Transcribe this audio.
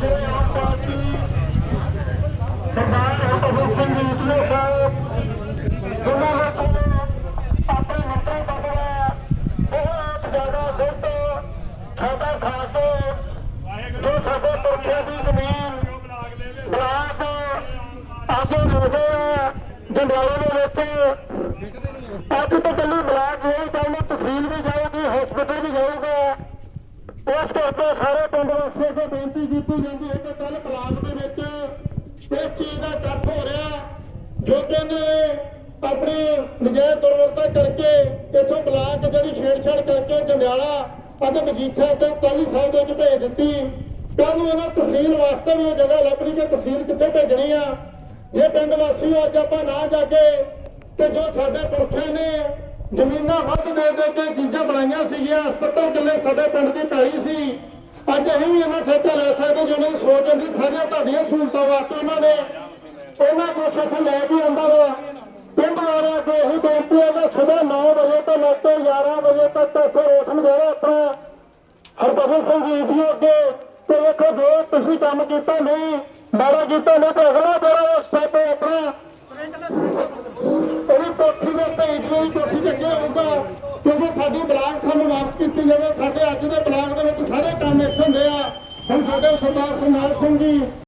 ਸਰਦਾਰ ਹਰਭਜਨ ਸਿੰਘ ਜੀ ਉਸਨੇ ਸਾਹਿਬ ਜਿਨ੍ਹਾਂ ਲੋਕਾਂ ਨੇ ਆਪਣੇ ਮਿੱਤਰਾਂ ਬਦਲਿਆ ਬਹੁਤ ਜ਼ਿਆਦਾ ਗੁੱਟ ਸਾਡਾ ਖਾਸ ਜੋ ਸਾਡੇ ਪੁਰਖਿਆਂ ਦੀ ਜ਼ਮੀਨ ਬਲਾਕ ਅੱਜ ਮੋਦੇ ਜੰਡਿਆਲੇ ਦੇ ਵਿੱਚ ਅੱਜ ਤੋਂ ਕੱਲੀ ਬਲਾਕ ਨਹੀਂ ਕੱਲ ਤਹਿਸੀਲ ਵੀ ਜਾਊਗੀ ਹਸਪੀਟਲ ਵੀ ਜਾਊਗਾ ਇਸ ਕਰਕੇ ਸਾਰੇ ਪਿੰਡ ਵਾਸੀਆਂ ਕੋਲ ਬੇਨਤੀ ਕੀਤੀ ਜਾਂਦੀ ਹੈ ਕਿ ਕੱਲ ਬਲਾਕ ਦੇ ਵਿੱਚ ਇਸ ਚੀਜ਼ ਦਾ ਇਕੱਠ ਹੋ ਰਿਹਾ ਜੋ ਕਿ ਇਹਨੇ ਆਪਣੇ ਨਜਾਇਜ਼ ਦੁਰਵਰਤਾ ਕਰਕੇ ਇਥੋਂ ਬਲਾਕ ਜਿਹੜੀ ਛੇੜਛਾੜ ਕਰਕੇ ਜੰਡਿਆਲਾ ਅਤੇ ਮਜੀਠਾ ਤੇ ਕਾਲੀ ਸਾਹਿਬ ਦੇ ਵਿੱਚ ਭੇਜ ਦਿੱਤੀ। ਕੱਲ ਨੂੰ ਇਹਨਾਂ ਤਹਿਸੀਲ ਵਾਸਤੇ ਵੀ ਉਹ ਜਗ੍ਹਾ ਲੱਭਣੀ ਕਿ ਤਹਿਸੀਲ ਕਿੱਥੇ ਭੇਜਣੀ ਆ। ਜੇ ਪਿੰਡ ਵਾਸੀਓ ਅੱਜ ਆਪਾਂ ਨਾ ਜਾਗੇ ਤੇ ਜੋ ਸਾਡੇ ਪੁਰਖਿਆਂ ਨੇ ਜ਼ਮੀਨਾਂ ਵੱਧ ਦੇ ਦੇ ਕੇ ਚੀਜ਼ਾਂ ਬਣਾਈਆਂ ਸੀਗੀਆਂ। 70 ਕਿੱਲੇ ਸਾਡੇ ਪਿੰਡ ਦੀ ਪੈਲੀ ਸੀ। ਅੱਜ ਅਸੀਂ ਵੀ ਇਹਨਾਂ ਠੇਕਾ ਲੈ ਸਕਦੇ ਜੋ ਉਹਨਾਂ ਸੋਚ ਹੁੰਦੀ ਸਾਰੀਆਂ ਤੁਹਾਡੀਆਂ ਸਹੂਲਤਾਂ ਵਾਸਤੇ ਉਹਨਾਂ ਨੇ ਉਹਨਾਂ ਕੁਛ ਇੱਥੇ ਲੈ ਕੇ ਆਂਦਾ ਵਾ। ਪਿੰਡ ਵਾਲਿਆਂ ਅੱਗੇ ਇਹੀ ਬੇਨਤੀ ਹੈ ਕਿ ਸਵੇਰ 9 ਵਜੇ ਤੋਂ ਲੈ ਕੇ 11 ਵਜੇ ਤੱਕ ਇੱਥੇ ਰੋਸ ਮੁਜ਼ਾਹਰਾ ਆਪਣਾ। ਹਰਭਜਨ ਸਿੰਘ ਜੀ ਦੀ ਅੱਗੇ ਤੇ ਵੇਖੋ ਜੋ ਤੁਸੀਂ ਕੰਮ ਕੀਤਾ ਨਹੀਂ ਮਾਰਾ ਕੀਤਾ ਨਹੀਂ ਤੇ ਅਗਲਾ ਜਿਹੜਾ ਸਟੈਪ ਆਪਣਾ। ਉਹਦੀ ਕੋਠੀ ਦੇ ਉੱਤੇ ਈਟੀਆਂ ਕੋਠੀ ਤੇ ਕਿਉਂਕਿ ਸਾਡੀ ਬਲਾਕ ਸਾਨੂੰ ਵਾਪਸ ਕੀਤੀ ਜਾਵੇ। ਸਾਡੇ ਅੱਜ ਦੇ ਬਲਾਕ ਦੇ ਵਿੱਚ ਸਾਰੇ ਕੰਮ ਇੱਥੇ ਹੁੰਦੇ ਆ। ਹੁਣ ਸਾਡੇ ਸਰਦਾਰ ਸਰਨਾਲ ਸਿੰਘ ਜੀ